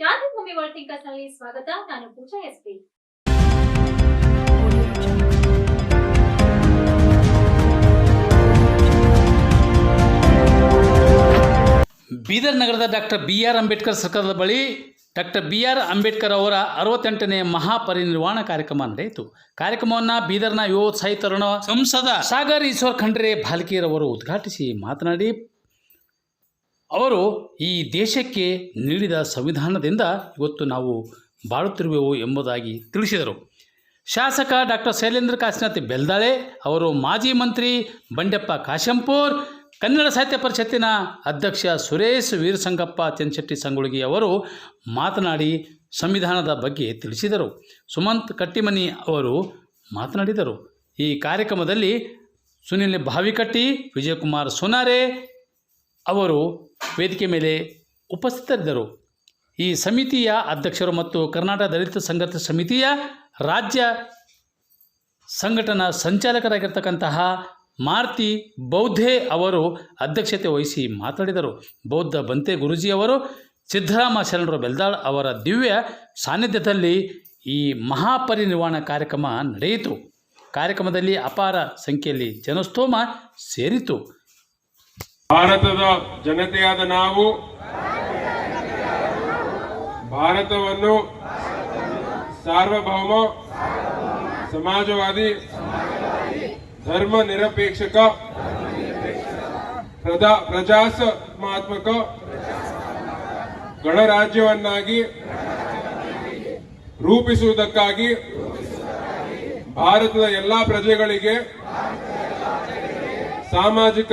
ಕ್ರಾಂತಿಭೂಮಿ world ಸ್ವಾಗತ. ನಾನು ಪೂಜಾ SP Bidar ನಗರದ ಡಾಕ್ಟರ್ ಬಿ ಆರ್ ಅಂಬೇಡ್ಕರ್ ಸರ್ಕಾರದ ಬಳಿ ಡಾಕ್ಟರ್ ಬಿ ಆರ್ ಅಂಬೇಡ್ಕರ್ ಅವರ ಅರವತ್ತೆಂಟನೇ ಮಹಾಪರಿನಿರ್ವಾಣ ಕಾರ್ಯಕ್ರಮ ನಡೆಯಿತು. ಕಾರ್ಯಕ್ರಮವನ್ನು ಬೀದರ್ನ ಯುವ ಸಾಹಿತ್ಯ ಸಂಸದ ಸಾಗರ್ ಈಶ್ವರ್ ಖಂಡ್ರೆ ಭಾಲ್ಕಿಯರವರು ಉದ್ಘಾಟಿಸಿ ಮಾತನಾಡಿ ಅವರು ಈ ದೇಶಕ್ಕೆ ನೀಡಿದ ಸಂವಿಧಾನದಿಂದ ಇವತ್ತು ನಾವು ಬಾಳುತ್ತಿರುವೆವು ಎಂಬುದಾಗಿ ತಿಳಿಸಿದರು. ಶಾಸಕ ಡಾಕ್ಟರ್ ಶೈಲೇಂದ್ರ ಕಾಶಿನಾಥ್ ಬೆಲ್ದಾಳೆ ಅವರು ಮಾಜಿ ಮಂತ್ರಿ ಬಂಡೆಪ್ಪ ಕಾಶೆಂಪೂರ್, ಕನ್ನಡ ಸಾಹಿತ್ಯ ಪರಿಷತ್ತಿನ ಅಧ್ಯಕ್ಷ ಸುರೇಶ್ ವೀರಸಂಗಪ್ಪ ಚೆನ್ಶೆಟ್ಟಿ ಸಂಗೊಳ್ಗಿ ಅವರು ಮಾತನಾಡಿ ಸಂವಿಧಾನದ ಬಗ್ಗೆ ತಿಳಿಸಿದರು. ಸುಮಂತ್ ಕಟ್ಟಿಮನಿ ಅವರು ಮಾತನಾಡಿದರು. ಈ ಕಾರ್ಯಕ್ರಮದಲ್ಲಿ ಸುನಿಲ್ ಭಾವಿಕಟ್ಟಿ, ವಿಜಯಕುಮಾರ್ ಸೋನಾರೆ ಅವರು ವೇದಿಕೆ ಮೇಲೆ ಉಪಸ್ಥಿತರಿದ್ದರು. ಈ ಸಮಿತಿಯ ಅಧ್ಯಕ್ಷರು ಮತ್ತು ಕರ್ನಾಟಕ ದಲಿತ ಸಂಘರ್ಷ ಸಮಿತಿಯ ರಾಜ್ಯ ಸಂಘಟನಾ ಸಂಚಾಲಕರಾಗಿರ್ತಕ್ಕಂತಹ ಮಾರ್ತಿ ಬೌದ್ಧೆ ಅವರು ಅಧ್ಯಕ್ಷತೆ ವಹಿಸಿ ಮಾತಾಡಿದರು ಬೌದ್ಧ ಬಂತೆ ಗುರುಜಿ ಅವರು, ಸಿದ್ದರಾಮ ಶರಣರು ಬೆಲ್ದಾಳ್ ಅವರ ದಿವ್ಯ ಸಾನ್ನಿಧ್ಯದಲ್ಲಿ ಈ ಮಹಾಪರಿನಿರ್ವಾಣ ಕಾರ್ಯಕ್ರಮ ನಡೆಯಿತು. ಕಾರ್ಯಕ್ರಮದಲ್ಲಿ ಅಪಾರ ಸಂಖ್ಯೆಯಲ್ಲಿ ಜನಸ್ತೋಮ ಸೇರಿತು. ಭಾರತದ ಜನತೆಯಾದ ನಾವು ಭಾರತವನ್ನು ಸಾರ್ವಭೌಮ, ಸಮಾಜವಾದಿ, ಧರ್ಮ ನಿರಪೇಕ್ಷಕ, ಪ್ರಜಾ, ಪ್ರಜಾಸಮಾತ್ಮಕ ಗಣರಾಜ್ಯವನ್ನಾಗಿ ರೂಪಿಸುವುದಕ್ಕಾಗಿ ಭಾರತದ ಎಲ್ಲಾ ಪ್ರಜೆಗಳಿಗೆ ಸಾಮಾಜಿಕ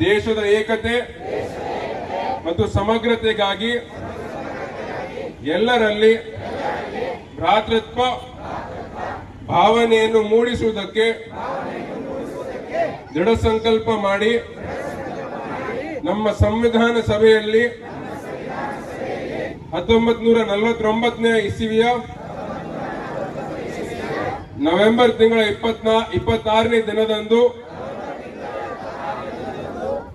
ದೇಶದ ಏಕತೆ ಮತ್ತು ಸಮಗ್ರತೆಗಾಗಿ ಎಲ್ಲರಲ್ಲಿ ಭ್ರಾತೃತ್ವ ಭಾವನೆಯನ್ನು ಮೂಡಿಸುವುದಕ್ಕೆ ದೃಢ ಸಂಕಲ್ಪ ಮಾಡಿ ನಮ್ಮ ಸಂವಿಧಾನ ಸಭೆಯಲ್ಲಿ ಹತ್ತೊಂಬತ್ ನೂರ ನಲವತ್ತೊಂಬತ್ತನೇ ಇಸವಿಯ ನವೆಂಬರ್ ತಿಂಗಳ ಇಪ್ಪತ್ನಾ ಇಪ್ಪತ್ತಾರನೇ ದಿನದಂದು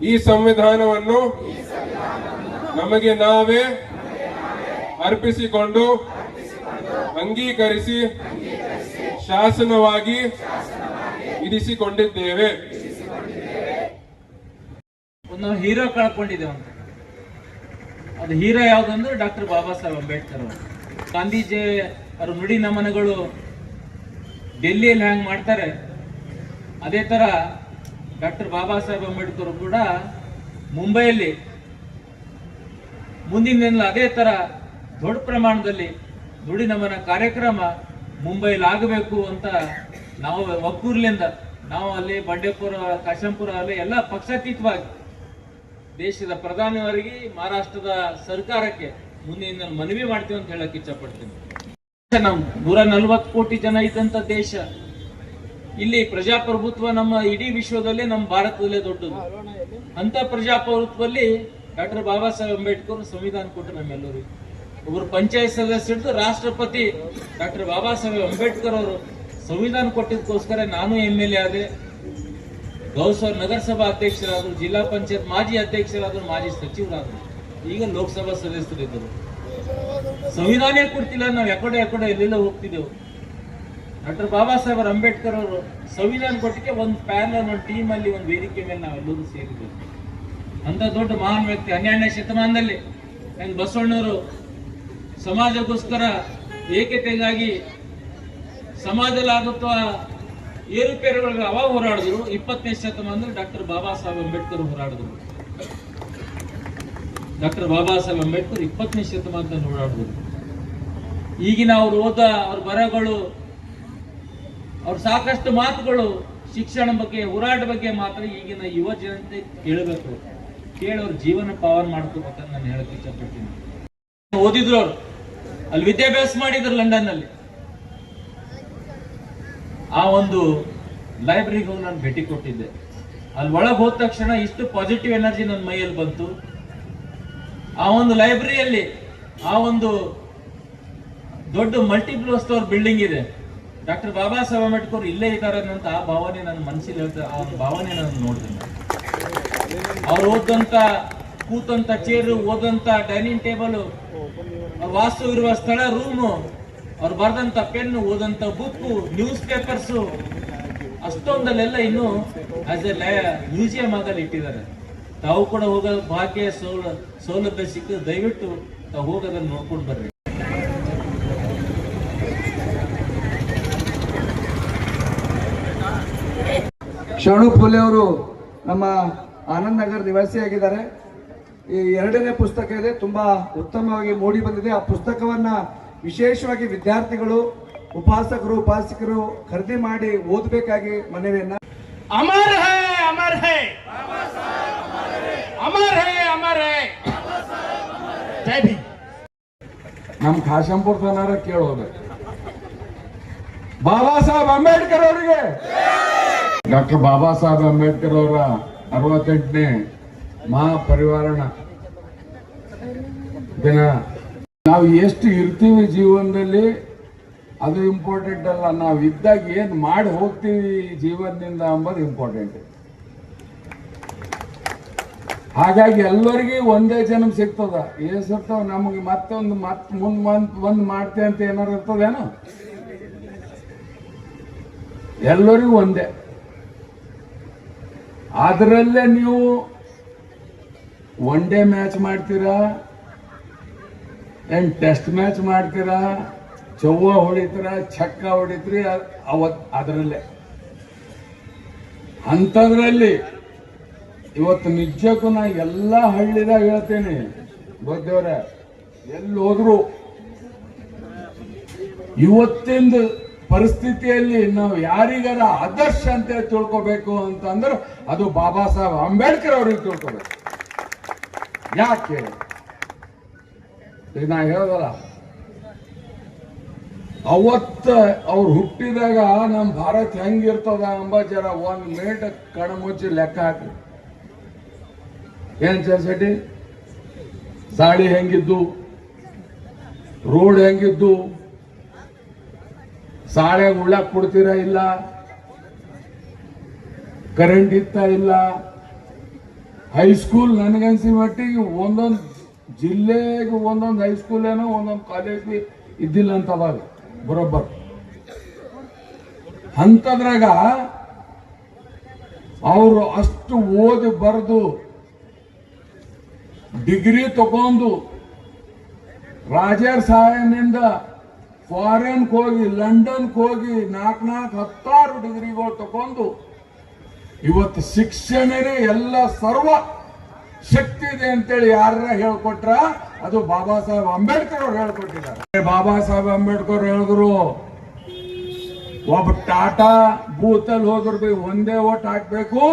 ಈ ಸಂವಿಧಾನವನ್ನು ನಮಗೆ ನಾವೇ ಅರ್ಪಿಸಿಕೊಂಡು ಅಂಗೀಕರಿಸಿ ಶಾಸನವಾಗಿ ಇರಿಸಿಕೊಂಡಿದ್ದೇವೆ. ಒಂದು ಹೀರೋ ಕಳ್ಕೊಂಡಿದ್ದೇವೆ ಅಂತ ಅದು ಹೀರೋ ಯಾವುದಂದ್ರೆ ಡಾಕ್ಟರ್ ಬಾಬಾ ಸಾಹೇಬ್ ಅಂಬೇಡ್ಕರ್ ಅವರು. ಗಾಂಧೀಜಿ ಅವರ ನುಡಿ ನಮನಗಳು ಡೆಲ್ಲಿಯಲ್ಲಿ ಹ್ಯಾಂಗ್ ಮಾಡ್ತಾರೆ, ಅದೇ ತರ ಡಾಕ್ಟರ್ ಬಾಬಾ ಸಾಹೇಬ್ ಅಂಬೇಡ್ಕರ್ ಕೂಡ ಮುಂಬೈಯಲ್ಲಿ ಮುಂದಿನ ದಿನ ಅದೇ ತರ ದೊಡ್ಡ ಪ್ರಮಾಣದಲ್ಲಿ ದುಡಿ ನಮನ ಕಾರ್ಯಕ್ರಮ ಮುಂಬೈಲಿ ಆಗಬೇಕು ಅಂತ ನಾವು ಒಕ್ಕೂರ್ಲಿಂದ ನಾವು ಅಲ್ಲಿ ಬಂಡೇಪುರ, ಕಾಶಂಪುರ ಅಲ್ಲಿ ಎಲ್ಲ ಪಕ್ಷಾತೀತವಾಗಿ ದೇಶದ ಪ್ರಧಾನಿಯವರಿಗೆ, ಮಹಾರಾಷ್ಟ್ರದ ಸರ್ಕಾರಕ್ಕೆ ಮುಂದಿನ ದಿನ ಮನವಿ ಮಾಡ್ತೀವಿ ಅಂತ ಹೇಳಕ್ ಇಚ್ಛಪಡ್ತೀನಿ. ನಾವು ನೂರ ನಲ್ವತ್ತು ಕೋಟಿ ಜನ ಇದ್ದಂತ ದೇಶ. ಇಲ್ಲಿ ಪ್ರಜಾಪ್ರಭುತ್ವ ನಮ್ಮ ಇಡೀ ವಿಶ್ವದಲ್ಲೇ ನಮ್ಮ ಭಾರತದಲ್ಲೇ ದೊಡ್ಡದು. ಅಂತ ಪ್ರಜಾಪ್ರಭುತ್ವದಲ್ಲಿ ಡಾಕ್ಟರ್ ಬಾಬಾ ಸಾಹೇಬ್ ಅಂಬೇಡ್ಕರ್ ಸಂವಿಧಾನ ಕೊಟ್ಟರು ನಮ್ಮೆಲ್ಲರಿಗೂ ಒಬ್ಬರು ಪಂಚಾಯತ್ ಸದಸ್ಯರು ರಾಷ್ಟ್ರಪತಿ ಡಾಕ್ಟರ್ ಬಾಬಾ ಸಾಹೇಬ್ ಅಂಬೇಡ್ಕರ್ ಅವರು ಸಂವಿಧಾನ ಕೊಟ್ಟಿದ್ದಕ್ಕೋಸ್ಕರ ನಾನು ಎಂ ಎಲ್ ಎ ಆದೆ ಗೌಸರ್ ನಗರಸಭಾ ಅಧ್ಯಕ್ಷರಾದರು, ಜಿಲ್ಲಾ ಪಂಚಾಯತ್ ಮಾಜಿ ಅಧ್ಯಕ್ಷರಾದರು, ಮಾಜಿ ಸಚಿವರಾದರು. ಈಗ ಲೋಕಸಭಾ ಸದಸ್ಯರಿದ್ದರು. ಸಂವಿಧಾನ ಕೊಡ್ತಿಲ್ಲ, ನಾವು ಯಾಕಡೆ ಯಾಕಡೆ ಎಲ್ಲೆಲ್ಲ ಹೋಗ್ತಿದ್ದೆವು. ಡಾಕ್ಟರ್ ಬಾಬಾ ಸಾಹೇಬ್ ಅಂಬೇಡ್ಕರ್ ಅವರು ಸಂವಿಧಾನ ಕೊಟ್ಟಿಗೆ ಒಂದು ಪ್ಯಾನಲ್ ಒಂದು ಟೀಮ್ ಅಲ್ಲಿ ಒಂದು ವೇದಿಕೆ ಮೇಲೆ ನಾವೆಲ್ಲರೂ ಸೇರಿದ್ದೆವು. ಅಂತ ದೊಡ್ಡ ಮಹಾನ್ ವ್ಯಕ್ತಿ ಹನ್ನೆರಡನೇ ಶತಮಾನದಲ್ಲಿ ನನ್ನ ಬಸವಣ್ಣವರು ಸಮಾಜಕ್ಕೋಸ್ಕರ ಏಕತೆಗಾಗಿ ಸಮಾಜದಲ್ಲಿ ಆಗುತ್ತ ಏರುಪೇರುಗಳಿಗೆ ಅವಾಗ ಹೋರಾಡಿದ್ರು, ಇಪ್ಪತ್ತನೇ ಶತಮಾನದಲ್ಲಿ ಡಾಕ್ಟರ್ ಬಾಬಾ ಸಾಹೇಬ್ ಅಂಬೇಡ್ಕರ್ ಹೋರಾಡಿದ್ರು. ಡಾಕ್ಟರ್ ಬಾಬಾ ಸಾಹೇಬ್ ಅಂಬೇಡ್ಕರ್ ಇಪ್ಪತ್ತನೇ ಶತಮಾನದಲ್ಲಿ ಹೋರಾಡಿದ್ರು. ಈಗಿನ ಅವ್ರು ಓದ ಅವ್ರ ಬರಹಗಳು ಅವ್ರ ಸಾಕಷ್ಟು ಮಾತುಗಳು ಶಿಕ್ಷಣ ಬಗ್ಗೆ, ಹೋರಾಟ ಬಗ್ಗೆ ಮಾತ್ರ ಈಗಿನ ಯುವ ಜನತೆ ಕೇಳಬೇಕು. ಕೇಳಿ ಅವ್ರ ಜೀವನ ಪಾವನ ಮಾಡ್ಕೋಬೇಕಂತ ನಾನು ಹೇಳಕ್ ಇಷ್ಟಪಡ್ತೀನಿ. ಓದಿದ್ರು ಅವ್ರು. ಅಲ್ಲಿ ವಿದ್ಯಾಭ್ಯಾಸ ಮಾಡಿದ್ರು ಲಂಡನ್ನಲ್ಲಿ ಆ ಒಂದು ಲೈಬ್ರರಿಗೆ ನಾನು ಭೇಟಿ ಕೊಟ್ಟಿದ್ದೆ. ಅಲ್ಲಿ ಒಳಗೆ ಹೋದ ತಕ್ಷಣ ಇಷ್ಟು ಪಾಸಿಟಿವ್ ಎನರ್ಜಿ ನನ್ನ ಮೈಯಲ್ಲಿ ಬಂತು. ಆ ಒಂದು ಲೈಬ್ರರಿಯಲ್ಲಿ ಆ ಒಂದು ದೊಡ್ಡ ಮಲ್ಟಿಪ್ಲೋ ಸ್ಟೋರ್ ಬಿಲ್ಡಿಂಗ್ ಇದೆ. ಡಾಕ್ಟರ್ ಬಾಬಾ ಸಾಹೇಬ್ ಅಂಬೇಡ್ಕರ್ ಇಲ್ಲೇ ಇದ್ದಾರೆ ಅಂತ ಆ ಭಾವನೆ ನನ್ನ ಮನಸ್ಸಲ್ಲಿ ಆ ಭಾವನೆ ನಾನು ನೋಡಿದೆ ಅವ್ರು ಓದಂತ ಕೂತಂತ ಚೇರು ಓದಂತ ಡೈನಿಂಗ್ ಟೇಬಲ್ ವಾಸು ಇರುವ ಸ್ಥಳ ರೂಮು ಅವ್ರು ಬರೆದಂತ ಪೆನ್ ಓದಂತ ಬುಕ್ಕು ನ್ಯೂಸ್ ಪೇಪರ್ಸು ಅಷ್ಟೊಂದಲ್ಲೆಲ್ಲ ಇನ್ನು ಆಸ್ ಎ ಮ್ಯೂಸಿಯಂ ಆಗಲ್ಲಿ ಇಟ್ಟಿದ್ದಾರೆ. ತಾವು ಕೂಡ ಹೋಗೋ ಭಾಗ್ಯ ಸೌಲ ಸೌಲಭ್ಯ ಸಿಕ್ಕ ದಯವಿಟ್ಟು ತಾವು ಹೋಗೋದನ್ನು ನೋಡ್ಕೊಂಡು ಬರ್ರಿ. ಶರಣು ಫುಲೆ ಅವರು ನಮ್ಮ ಆನಂದ್ ನಗರ್ ನಿವಾಸಿಯಾಗಿದ್ದಾರೆ ಈ ಎರಡನೇ ಪುಸ್ತಕ ಇದೆ ತುಂಬಾ ಉತ್ತಮವಾಗಿ ಮೂಡಿ ಬಂದಿದೆ. ಆ ಪುಸ್ತಕವನ್ನು ವಿಶೇಷವಾಗಿ ವಿದ್ಯಾರ್ಥಿಗಳು ಉಪಾಸಕರು ಉಪಾಸಕರು ಖರೀದಿ ಮಾಡಿ ಓದಬೇಕಾಗಿ ಮನವಿಯನ್ನ ಅಮರ್ ಹೇ ಅಮರ್ ಹೇ! ಅಮರ್ ಹೇ ಅಮರ್ ಹೇ! ಜೈ ನಮ್ಮ ತನಾರ ಕೇಳೋದು. ಬಾಬಾ ಸಾಹೇಬ್ ಅಂಬೇಡ್ಕರ್ ಅವರಿಗೆ ಡಾಕ್ಟರ್ ಬಾಬಾ ಸಾಹೇಬ್ ಅಂಬೇಡ್ಕರ್ ಅವರ ಅರವತ್ತೆಂಟನೇ ಮಹಾಪರಿವಾರಣ ದಿನ. ನಾವು ಎಷ್ಟು ಇರ್ತೀವಿ ಜೀವನದಲ್ಲಿ, ಅದು ಇಂಪಾರ್ಟೆಂಟ್ ಅಲ್ಲ. ನಾವು ಇದ್ದಾಗ ಏನು ಮಾಡಿ ಹೋಗ್ತೀವಿ ಜೀವನದಿಂದ ಅಂಬೋದು ಇಂಪಾರ್ಟೆಂಟ್ ಹಾಗಾಗಿ ಎಲ್ಲರಿಗೂ ಒಂದೇ ಜನ್ಮ ಸಿಗ್ತದ. ಏನ್ ಸಿಗ್ತಾವ ನಮಗೆ ಮತ್ತೊಂದು ಮತ್ತೆ ಮುಂದ್ ಬಂದ್ ಬಂದ್ ಮಾಡ್ತೆ ಅಂತ ಏನಾರು ಇರ್ತದೇನು? ಎಲ್ಲರಿಗೂ ಒಂದೇ. ಅದರಲ್ಲೇ ನೀವು ಒನ್ ಡೇ ಮ್ಯಾಚ್ ಮಾಡ್ತೀರಾ? ಏನು ಟೆಸ್ಟ್ ಮ್ಯಾಚ್ ಮಾಡ್ತೀರಾ? ಚೌವ ಹೊಡಿತೀರ? ಚಕ್ಕ ಹೊಡಿತೀರಿ? ಅವತ್ ಅದರಲ್ಲೇ. ಅಂಥದ್ರಲ್ಲಿ ಇವತ್ತು ನಿಜಕ್ಕೂ ನಾ ಎಲ್ಲ ಹಳ್ಳಿದಾಗ ಹೇಳ್ತೇನೆ. ಗೊತ್ತೇವ್ರೆ ಎಲ್ಲಿ ಹೋದ್ರು ಇವತ್ತಿಂದ ಪರಿಸ್ಥಿತಿಯಲ್ಲಿ ನಾವು ಯಾರಿಗಾರ ಆದರ್ಶ ಅಂತ ತಿಳ್ಕೊಬೇಕು ಅಂತಂದ್ರೆ ಅದು ಬಾಬಾ ಸಾಹೇಬ್ ಅಂಬೇಡ್ಕರ್ ಅವ್ರಿಗೆ ತಿಳ್ಕೊಬೇಕು. ಯಾಕೆ? ಈಗ ನಾ ಹೇಳೋದಲ್ಲ. ಅವತ್ತ ಅವ್ರು ಹುಟ್ಟಿದಾಗ ನಮ್ಮ ಭಾರತ ಹೆಂಗಿರ್ತದ ಅಂಬ ಜರ ಒಂದ್ ಮಿನಿಟ್ ಕಣ್ಣು ಮುಚ್ಚಿ ಲೆಕ್ಕ ಹಾಕಿ ಏನ್ ಶೆಟ್ಟಿ? ಸಾಡಿ ಹೆಂಗಿದ್ದು? ರೋಡ್ ಹೆಂಗಿದ್ದು? ಸಾಳೆ ಉಳ್ಳಾಕ್ ಕೊಡ್ತೀರಾ ಇಲ್ಲ? ಕರೆಂಟ್ ಇತ್ತ ಇಲ್ಲ? ಹೈಸ್ಕೂಲ್ ನನಗನ್ಸಿ ಮಟ್ಟಿಗೆ ಒಂದೊಂದು ಜಿಲ್ಲೆಗೆ ಒಂದೊಂದು ಹೈಸ್ಕೂಲ್ ಏನೋ ಒಂದೊಂದು ಕಾಲೇಜ್ ಇದ್ದಿಲ್ಲ ಅಂತ ಅವಾಗ, ಬರೋಬ್ಬರ್. ಅಂಥದ್ರಾಗ ಅವರು ಅಷ್ಟು ಓದಿ ಬರೆದು ಡಿಗ್ರಿ ತಗೊಂಡು, ರಾಜರ್ ಸಾಹೇಬ್ನಿಂದ ಫಾರಿನ್ಗೆ ಹೋಗಿ ಲಂಡನ್ಗೆ ಹೋಗಿ ನಾಲ್ಕು ನಾಲ್ಕು ಹತ್ತಾರು ಡಿಗ್ರಿಗಳು ತಗೊಂಡು ಇವತ್ತು ಶಿಕ್ಷಣನೇ ಎಲ್ಲ ಸರ್ವ ಶಕ್ತಿ ಇದೆ ಅಂತೇಳಿ ಯಾರ ಹೇಳ್ಕೊಟ್ರ? ಅದು ಬಾಬಾ ಸಾಹೇಬ್ ಅಂಬೇಡ್ಕರ್ ಅವ್ರು ಹೇಳ್ಕೊಟ್ಟಿದ್ದಾರೆ. ಬಾಬಾ ಸಾಹೇಬ್ ಅಂಬೇಡ್ಕರ್ ಹೇಳಿದ್ರು, ಒಬ್ಬ ಟಾಟಾ ಬೂತಲ್ಲಿ ಹೋದ್ರು ಬಿ, ಒಂದೇ ಓಟ್ ಹಾಕ್ಬೇಕು.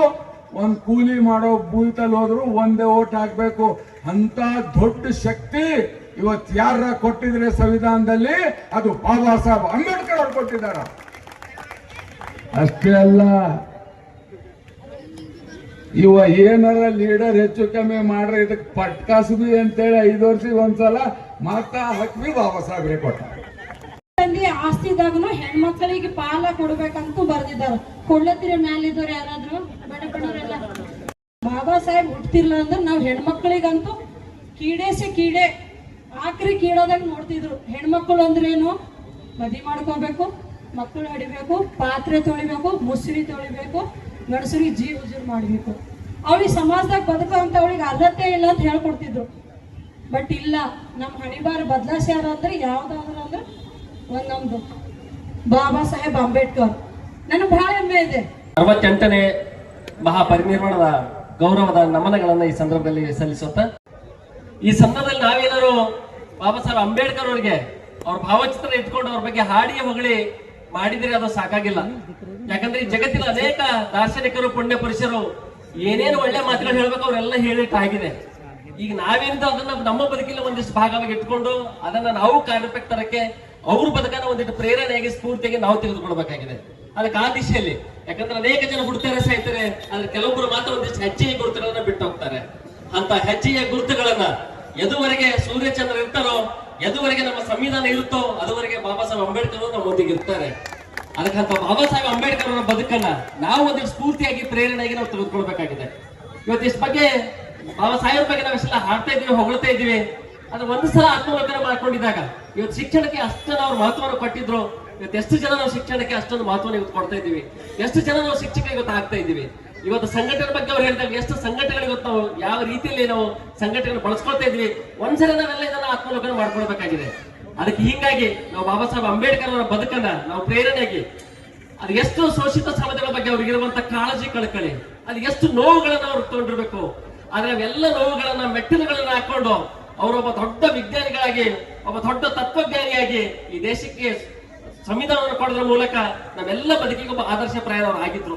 ಒಂದ್ ಕೂಲಿ ಮಾಡೋ ಬೂತಲ್ಲಿ ಹೋದ್ರು ಒಂದೇ ಓಟ್ ಹಾಕ್ಬೇಕು. ಅಂತ ದೊಡ್ಡ ಶಕ್ತಿ ಇವತ್ತು ಯಾರ ಕೊಟ್ಟಿದ್ರೆ ಸಂವಿಧಾನದಲ್ಲಿ? ಅದು ಬಾಬಾ ಸಾಹೇಬ್ ಅಂಬೇಡ್ಕರ್ ಅವ್ರು ಕೊಟ್ಟಿದ್ದಾರೆ. ಅಷ್ಟೇ ಅಲ್ಲ ಇವ ಏನಾರ ಲೀಡರ್ ಹೆಚ್ಚು ಕಮ್ಮಿ ಮಾಡ್ರೆ ಇದಕ್ಕೆ ಪಟ್ಕಾಸ್ಬಿ ಅಂತೇಳಿ ಐದು ವರ್ಷಕ್ಕೆ ಒಂದ್ಸಲ ಮಾತ ಹಾಕಿ ಬಾಬಾ ಸಾಹೇಬ್ರೆ ಕೊಟ್ಟ. ಆಸ್ತಿದಾಗನು ಹೆಣ್ಮಕ್ಳಿಗೆ ಪಾಲ ಕೊಡ್ಬೇಕಂತೂ ಬರ್ದಿದ್ದಾರೆ. ಕೊಳ್ಳತ್ತಿರ ಮ್ಯಾಲಿದ್ದವ್ರು ಯಾರಾದ್ರು? ಬಡ ಬಡವರೆಲ್ಲ. ಬಾಬಾ ಸಾಹೇಬ್ ಹುಟ್ಟಿಲ್ಲ ಅಂದ್ರೆ ನಾವು ಹೆಣ್ಮಕ್ಳಿಗಂತೂ ಕೀಡೇಸೆ ಕೀಡೆ ಆಕ್ರಿ ಕೀಳೋದಂಗ್ ನೋಡ್ತಿದ್ರು. ಹೆಣ್ಮಕ್ಳು ಅಂದ್ರೇನು? ಮದಿ ಮಾಡ್ಕೋಬೇಕು, ಮಕ್ಕಳು ಹಡಿಬೇಕು ಪಾತ್ರೆ ತೊಳಿಬೇಕು, ಮುಸುರಿ ತೊಳಿಬೇಕು ಗಂಡಸರಿಗೆ ಜೀ ಉಜುರ್ ಮಾಡಬೇಕು. ಅವಳಿಗೆ ಸಮಾಜದಾಗ ಬದುಕೋ ಅಂತ ಅವಳಿಗೆ ಅರ್ಹತೆ ಇಲ್ಲ ಅಂತ ಹೇಳ್ಕೊಡ್ತಿದ್ರು. ಬಟ್ ಇಲ್ಲ ನಮ್ಮ ಹಣಿಬಾರ ಬದಲಾಸ್ಯಾರ ಅಂದ್ರೆ ಯಾವ್ದಾದ್ರು ಅಂದ್ರೆ ಒಂದ್ ನಮ್ದು ಬಾಬಾ ಸಾಹೇಬ್ ಅಂಬೇಡ್ಕರ್. ನನಗೆ ಬಹಳ ಹೆಮ್ಮೆ ಇದೆ. ಅರವತ್ತೆಂಟನೇ ಮಹಾಪರಿನಿರ್ವಾಣದ ಗೌರವದ ನಮನಗಳನ್ನ ಈ ಸಂದರ್ಭದಲ್ಲಿ ಸಲ್ಲಿಸುತ್ತ ಈ ಸಂದರ್ಭದಲ್ಲಿ ನಾವೇನಾದ್ರು ಬಾಬಾ ಸಾಹೇಬ್ ಅಂಬೇಡ್ಕರ್ ಅವರಿಗೆ ಅವ್ರ ಭಾವಚಿತ್ರ ಇಟ್ಕೊಂಡು ಅವ್ರ ಬಗ್ಗೆ ಹಾಡಿಗೆ ಹೊಗಳಿ ಮಾಡಿದ್ರೆ ಅದು ಸಾಕಾಗಿಲ್ಲ. ಯಾಕಂದ್ರೆ ಈ ಜಗತ್ತಿನ ಅನೇಕ ದಾರ್ಶನಿಕರು ಪುಣ್ಯ ಪುರುಷರು ಏನೇನು ಒಳ್ಳೆ ಮಾತುಗಳು ಹೇಳ್ಬೇಕು ಅವರೆಲ್ಲ ಹೇಳಿಟ್ಟಾಗಿದೆ. ಈಗ ನಾವೇನಿದ ಅದನ್ನ ನಮ್ಮ ಬದುಕಿನ ಒಂದಿಷ್ಟು ಭಾಗವಾಗಿ ಇಟ್ಕೊಂಡು ಅದನ್ನ ನಾವು ಕಾರ್ಯಪಕ್ಕೆ ತರಕ್ಕೆ ಅವ್ರ ಬದುಕನ್ನ ಒಂದಿಷ್ಟು ಪ್ರೇರಣೆಯಾಗಿ, ಸ್ಫೂರ್ತಿಯಾಗಿ ನಾವು ತೆಗೆದುಕೊಳ್ಬೇಕಾಗಿದೆ. ಅದಕ್ಕೆ ಆ ದಿಶೆಯಲ್ಲಿ, ಯಾಕಂದ್ರೆ ಅನೇಕ ಜನ ಹುಡ್ತಾರೆ ಸಾಯ್ತಾರೆ, ಆದ್ರೆ ಕೆಲವೊಬ್ಬರು ಮಾತ್ರ ಒಂದಿಷ್ಟು ಹೆಜ್ಜೆಯ ಗುರುತುಗಳನ್ನ ಬಿಟ್ಟು ಹೋಗ್ತಾರೆ ಅಂತ ಹೆಜ್ಜೆಯ ಗುರುತುಗಳನ್ನ ಎದುವರೆಗೆ ಸೂರ್ಯಚಂದ್ರ ಇರ್ತಾರೋ, ಎದುವರೆಗೆ ನಮ್ಮ ಸಂವಿಧಾನ ಇರುತ್ತೋ ಅದುವರೆಗೆ ಬಾಬಾ ಸಾಹೇಬ್ ಅಂಬೇಡ್ಕರ್ ನಮ್ಮೊಂದಿಗೆ ಇರ್ತಾರೆ. ಅದಕ್ಕಂತ ಬಾಬಾ ಸಾಹೇಬ್ ಅಂಬೇಡ್ಕರ್ ಅವರ ಬದುಕನ್ನ ನಾವು ಒಂದಿಷ್ಟು ಸ್ಫೂರ್ತಿಯಾಗಿ, ಪ್ರೇರಣೆಯಾಗಿ ನಾವು ತೆಗೆದುಕೊಳ್ಬೇಕಾಗಿದೆ. ಇವತ್ತು ಇಷ್ಟ ಬಗ್ಗೆ ಬಾಬಾ ಸಾಹೇಬ್ ಬಗ್ಗೆ ನಾವು ಇಷ್ಟೆಲ್ಲ ಹಾಡ್ತಾ ಇದೀವಿ ಹೊಗಳ್ತಾ ಇದೀವಿ ಅದು ಒಂದು ಸಲ ಆತ್ಮವಲೋಕನ ಮಾಡ್ಕೊಂಡಿದ್ದಾಗ ಇವತ್ತು ಶಿಕ್ಷಣಕ್ಕೆ ಅಷ್ಟನ್ನು ಅವ್ರು ಮಹತ್ವವನ್ನು ಕೊಟ್ಟಿದ್ರು. ಇವತ್ತು ಎಷ್ಟು ಜನ ನಾವು ಶಿಕ್ಷಣಕ್ಕೆ ಅಷ್ಟೊಂದು ಮಹತ್ವವನ್ನು ಇವತ್ತು ಕೊಡ್ತಾ ಇದ್ದೀವಿ? ಎಷ್ಟು ಜನ ನಾವು ಶಿಕ್ಷಕ ಇವತ್ತು ಆಗ್ತಾ ಇದ್ದೀವಿ? ಇವತ್ತು ಸಂಘಟನೆ ಬಗ್ಗೆ ಅವ್ರು ಹೇಳಿದಾಗ ಎಷ್ಟು ಸಂಘಟನೆಗಳು ಇವತ್ತು ಯಾವ ರೀತಿಯಲ್ಲಿ ನಾವು ಸಂಘಟನೆ ಬಳಸ್ಕೊಳ್ತಾ ಇದ್ವಿ ಒಂದ್ಸಲ ನಾವೆಲ್ಲ ಇದನ್ನ ಆತ್ಮಲೋಕನ ಮಾಡ್ಕೊಳ್ಬೇಕಾಗಿದೆ. ಅದಕ್ಕೆ ಹಿಂಗಾಗಿ ನಾವು ಬಾಬಾ ಸಾಹೇಬ್ ಅಂಬೇಡ್ಕರ್ ಅವರ ಬದುಕನ್ನ ನಾವು ಪ್ರೇರಣೆಯಾಗಿ, ಅದು ಎಷ್ಟು ಶೋಷಿತ ಸಮಾಜಗಳ ಬಗ್ಗೆ ಅವ್ರಿಗಿರುವಂತ ಕಾಳಜಿ ಕಳಕಳಿ ಅದು ಎಷ್ಟು ನೋವುಗಳನ್ನ ಅವ್ರು ತಗೊಂಡಿರ್ಬೇಕು. ಆದ್ರೆ ಅವೆಲ್ಲ ನೋವುಗಳನ್ನ ಮೆಟ್ಟಿಲುಗಳನ್ನ ಹಾಕೊಂಡು ಅವರೊಬ್ಬ ದೊಡ್ಡ ವಿಜ್ಞಾನಿಗಳಾಗಿ, ಒಬ್ಬ ದೊಡ್ಡ ತತ್ವಜ್ಞಾನಿಯಾಗಿ ಈ ದೇಶಕ್ಕೆ ಸಂವಿಧಾನವನ್ನು ಕೊಡೋದ್ರ ಮೂಲಕ ನಾವೆಲ್ಲ ಬದುಕಿಗೆ ಒಬ್ಬ ಆದರ್ಶಪ್ರಾಯವರು ಆಗಿದ್ರು.